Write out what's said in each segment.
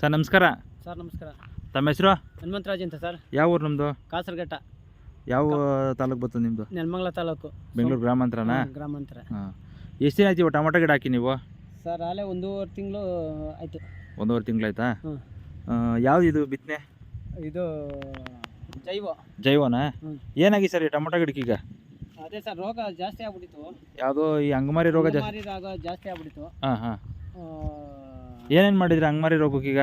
Sir ನಮಸ್ಕಾರ. Sir ನಮಸ್ಕಾರ. ತಮ್ಮ ಹೆಸರು? ಹನುಮಂತರಾಜ್ ಅಂತ ಸರ್. ಯಾವ ಊರು ನಮ್ಮದು ಕಾಸರಘಟ್ಟ. ಯಾವ ತಾಲೂಕು ಬರ್ತದೆ ನಿಮ್ಮದು ನೆಲಮಂಗಲ ತಾಲೂಕು. ಬೆಂಗಳೂರು ಗ್ರಾಮಾಂತರನಾ ಹಾ, ಗ್ರಾಮಾಂತರ. ಹಾಂ. ಎಷ್ಟು ದಿನ ಆಯ್ತು ಇವು ಟೊಮೊಟೊ ಗಿಡ ಹಾಕಿ ನೀವು? ಸರ್ ಅಲ್ಲೇ ಒಂದೂವರೆ ತಿಂಗಳು ಆಯಿತು. ಒಂದೂವರೆ ತಿಂಗಳಾಯ್ತಾ ಹ್ಮ್. ಯಾವ್ದು ಇದು ಬಿತ್ತನೆ? ಇದು ಜೈವ. ಜೈವನಾ. ಏನಾಗಿ ಸರ್ ಈ ಟೊಮೊಟೊ ಗಿಡಕ್ಕೆ ಈಗ? ಅದೇ ಸರ್ ರೋಗ ಜಾಸ್ತಿ ಆಗ್ಬಿಟ್ಟಿತ್ತು. ಯಾವುದೋ ಈ ಅಂಗಮಾರಿ ರೋಗ ಜಾಸ್ತಿ ಜಾಸ್ತಿ ಆಗ್ಬಿಟ್ಟಿತ್ತು. ಹಾಂ ಹಾಂ. ಏನೇನು ಮಾಡಿದ್ರಿ ಅಂಗಮಾರಿ ರೋಗಕ್ಕೀಗ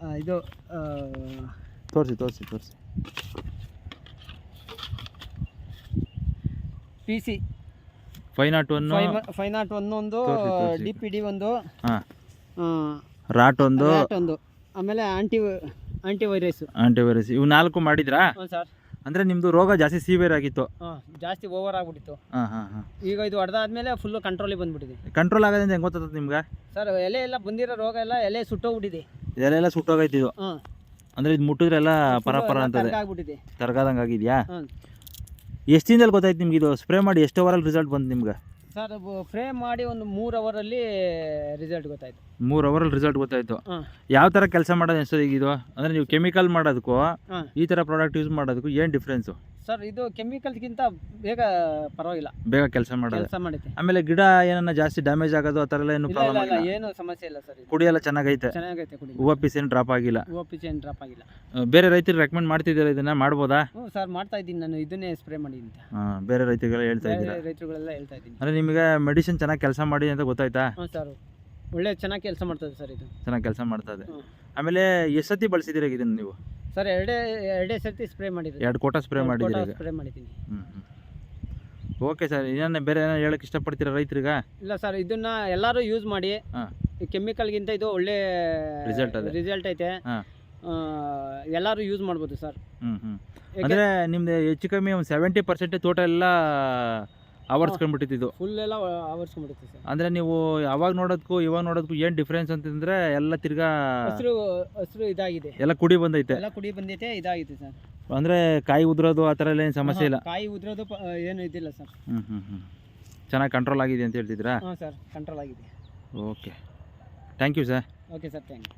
ಆ, ಇದು ತೋರಿಸಿ ತೋರಿಸಿ ತೋರಿಸಿ. P C five nought one five nought one ಒಂದು. ಡಿ ಪಿ ಡಿ ಒಂದು. ರಾಟ್ ಒಂದು. ಆಮೇಲೆ ಆಂಟಿ ಆಂಟಿ ವೈರಸ್ ಆಂಟಿವೈರಸ್ ಇವು ನಾಲ್ಕು ಮಾಡಿದ್ರಾ? ಸರ್ ಅಂದರೆ ನಿಮ್ಮದು ರೋಗ ಜಾಸ್ತಿ ಸೀವಿಯರ್ ಆಗಿತ್ತು. ಜಾಸ್ತಿ ಓವರ್ ಆಗ್ಬಿಟ್ಟಿತ್ತು. ಹಾಂ ಹಾಂ ಹಾಂ. ಈಗ ಇದು ಹೊಡೆದಾದ್ಮೇಲೆ ಫುಲ್ಲು ಕಂಟ್ರೋಲಿಗೆ ಬಂದ್ಬಿಟ್ಟಿದೆ. ಕಂಟ್ರೋಲ್ ಆಗೋದ್ರಿಂದ ಹೆಂಗ್ ಗೊತ್ತಾಗ್ತದೆ ನಿಮ್ಗೆ? ಸರ್ ಎಲೆ ಎಲ್ಲ ಬಂದಿರೋ ರೋಗ ಎಲ್ಲ ಎಲೆ ಸುಟ್ಟೋಗ್ಬಿಟ್ಟಿದೆ. ಇದೆಲ್ಲ ಸುಟ್ಟೋಗೈತೆ ಇದು? ಹಾಂ. ಅಂದರೆ ಇದು ಮುಟ್ಟಿದ್ರೆಲ್ಲ ಪರ ಪರ ಅಂತದೆ ಆಗ್ಬಿಟ್ಟಿದೆ ತರಗಾದಂಗೆ ಆಗಿದೆಯಾ? ಹಾಂ. ಎಷ್ಟು ದಿನದಲ್ಲಿ ಗೊತ್ತಾಯ್ತು ನಿಮ್ಗೆ ಇದು? ಸ್ಪ್ರೇ ಮಾಡಿ ಎಷ್ಟು ಅವರಲ್ಲಿ ರಿಸಲ್ಟ್ ಬಂತು ನಿಮ್ಗೆ? ಸರ್ ಫ್ರೇಮ್ ಮಾಡಿ ಒಂದು ಮೂರು ಅವರಲ್ಲಿ ರಿಸಲ್ಟ್ ಗೊತ್ತಾಯ್ತು. ಮೂರು ಅವರಲ್ಲಿ ರಿಸಲ್ಟ್ ಗೊತ್ತಾಯ್ತು. ಹಾಂ. ಯಾವ ಥರ ಕೆಲಸ ಮಾಡೋದು ಅನಿಸ್ತದೆ ಈಗ ಇದು? ಅಂದರೆ ನೀವು ಕೆಮಿಕಲ್ ಮಾಡೋದಕ್ಕೂ ಹಾಂ. ಈ ಥರ ಪ್ರಾಡಕ್ಟ್ ಯೂಸ್ ಮಾಡೋದಕ್ಕೂ ಏನು ಡಿಫ್ರೆನ್ಸು ಸರ್ ಇದು ಕೆಮಿಕಲ್ಗಿಂತ ಬೇಗ ಪರವಾಗಿಲ್ಲ. ಬೇಗ ಕೆಲಸ ಮಾಡೋದು. ಕೆಲಸ ಮಾಡುತ್ತೆ ಆಮೇಲೆ ಗಿಡ ಏನನ್ನ ಜಾಸ್ತಿ ಡ್ಯಾಮೇಜ್ ಆಗೋದು ಆ ಥರ ಎಲ್ಲ ಏನು ಇಲ್ಲ ಪ್ರಾಬ್ಲಮ್ ಇಲ್ಲ ಇಲ್ಲ ಏನು ಸಮಸ್ಯೆ ಇಲ್ಲ ಸರ್ ಇದು. ಕುಡಿ ಎಲ್ಲ ಚೆನ್ನಾಗೈತೆ. ಚೆನ್ನಾಗೈತೆ ಕುಡಿ. ಹೂವು ಪೀಸ್ ಏನು ಡ್ರಾಪ್ ಆಗಿಲ್ಲ. ಹೂವು ಪಿಚ್ ಏನು ಡ್ರಾಪ್ ಆಗಿಲ್ಲ. ಆ, ಬೇರೆ ರೈತರು ರೆಕಮೆಂಡ್ ಮಾಡ್ತಿದ್ದೀರಾ ಇದನ್ನ? ಮಾಡ್ಬೋದಾ? ಹ್ಞೂ ಸರ್ ಮಾಡ್ತಾ ಇದ್ದೀನಿ ನಾನು ಇದನ್ನೇ ಸ್ಪ್ರೇ ಮಾಡಿ ಅಂತ ಹಾಂ ಬೇರೆ ರೈತರಿಗೆಲ್ಲ ಹೇಳ್ತಾ ಇದ್ದೀರಾ? ಬೇರೆ ರೈತರುಗಳೆಲ್ಲ ಹೇಳ್ತಾ ಇದ್ದೀನಿ. ಅಂದ್ರೆ ನಿಮಗೆ ಮೆಡಿಸಿನ್ ಚೆನ್ನಾಗಿ ಕೆಲಸ ಮಾಡಿ ಅಂತ ಗೊತ್ತಾಯ್ತಾ? ಹ್ಞೂ ಸರ್ ಒಳ್ಳೆ ಚೆನ್ನಾಗಿ ಕೆಲಸ ಮಾಡ್ತದೆ ಸರ್ ಇದು. ಚೆನ್ನಾಗಿ ಕೆಲಸ ಮಾಡ್ತದೆ. ಆಮೇಲೆ ಎಷ್ಟು ಸತಿ ಬಳಸಿದ್ದೀರಾ ಇದನ್ನು ನೀವು? ಸರ್ ಎರಡೇ ಎರಡೇ ಸರ್ತಿ ಸ್ಪ್ರೇ ಮಾಡಿದ್ದೀನಿ. ಎರಡು ಕೋಟ ಸ್ಪ್ರೇ ಮಾಡಿದ್ದೀರಿ ಈಗ? ಸ್ಪ್ರೇ ಮಾಡಿದ್ದೀನಿ. ಹ್ಞೂ ಹ್ಞೂ ಓಕೆ ಸರ್ ಇನ್ನೇನು ಬೇರೆ ಏನೋ ಹೇಳಕ್ಕೆ ಇಷ್ಟಪಡ್ತೀರಾ ರೈತರಿಗೆ? ಇಲ್ಲ ಸರ್ ಇದನ್ನ ಎಲ್ಲರೂ ಯೂಸ್ ಮಾಡಿ. ಈ ಕೆಮಿಕಲ್ಗಿಂತ ಇದು ಒಳ್ಳೆ ರಿಸಲ್ಟ್ ಅದು. ರಿಸಲ್ಟ್ ಐತೆ. ಹಾಂ. ಆ, ಎಲ್ಲರೂ ಯೂಸ್ ಮಾಡ್ಬೋದು ಸರ್. ಹ್ಞೂ ಹ್ಞೂ ಯಾಕೆ ಅಂದರೆ ನಿಮ್ದು ಹೆಚ್ಚು ಕಮ್ಮಿ ಒಂದು ಸೆವೆಂಟಿ ಪರ್ಸೆಂಟ್ ತೋಟ ಎಲ್ಲ ಆವರಿಸ್ಕೊಂಡ್ಬಿಟ್ಟಿದ್ದು ಫುಲ್ ಎಲ್ಲ ಆವರಿಸ್ಕೊಂಡ್ಬಿಡುತ್ತೆ ಸರ್. ಅಂದರೆ ನೀವು ಯಾವಾಗ ನೋಡೋದಕ್ಕೂ ಇವಾಗ ನೋಡೋದಕ್ಕೂ ಏನು ಡಿಫ್ರೆನ್ಸ್ ಅಂತಂದರೆ ಎಲ್ಲ ತಿರ್ಗಾ ಹಸಿರು ಹಸಿರು ಇದಾಗಿದೆ. ಎಲ್ಲ ಕುಡಿ ಬಂದೈತೆ. ಎಲ್ಲ ಕುಡಿ ಬಂದೈತೆ ಇದಾಗಿದೆ ಸರ್. ಅಂದರೆ ಕಾಯಿ ಉದ್ರೋದು ಆ ಥರ ಎಲ್ಲ ಏನು ಸಮಸ್ಯೆ ಇಲ್ಲ? ಕಾಯಿ ಉದ್ರೋದು ಪ- ಏನು ಇದಿಲ್ಲ ಸರ್. ಹ್ಞೂ ಹ್ಞೂ ಹ್ಞೂ ಚೆನ್ನಾಗಿ ಕಂಟ್ರೋಲ್ ಆಗಿದೆ ಅಂತ ಹೇಳ್ತಿದ್ರಾ ಹಾಂ ಸರ್ ಕಂಟ್ರೋಲ್ ಆಗಿದೆ. Okay. Thank you sir okay sir thank you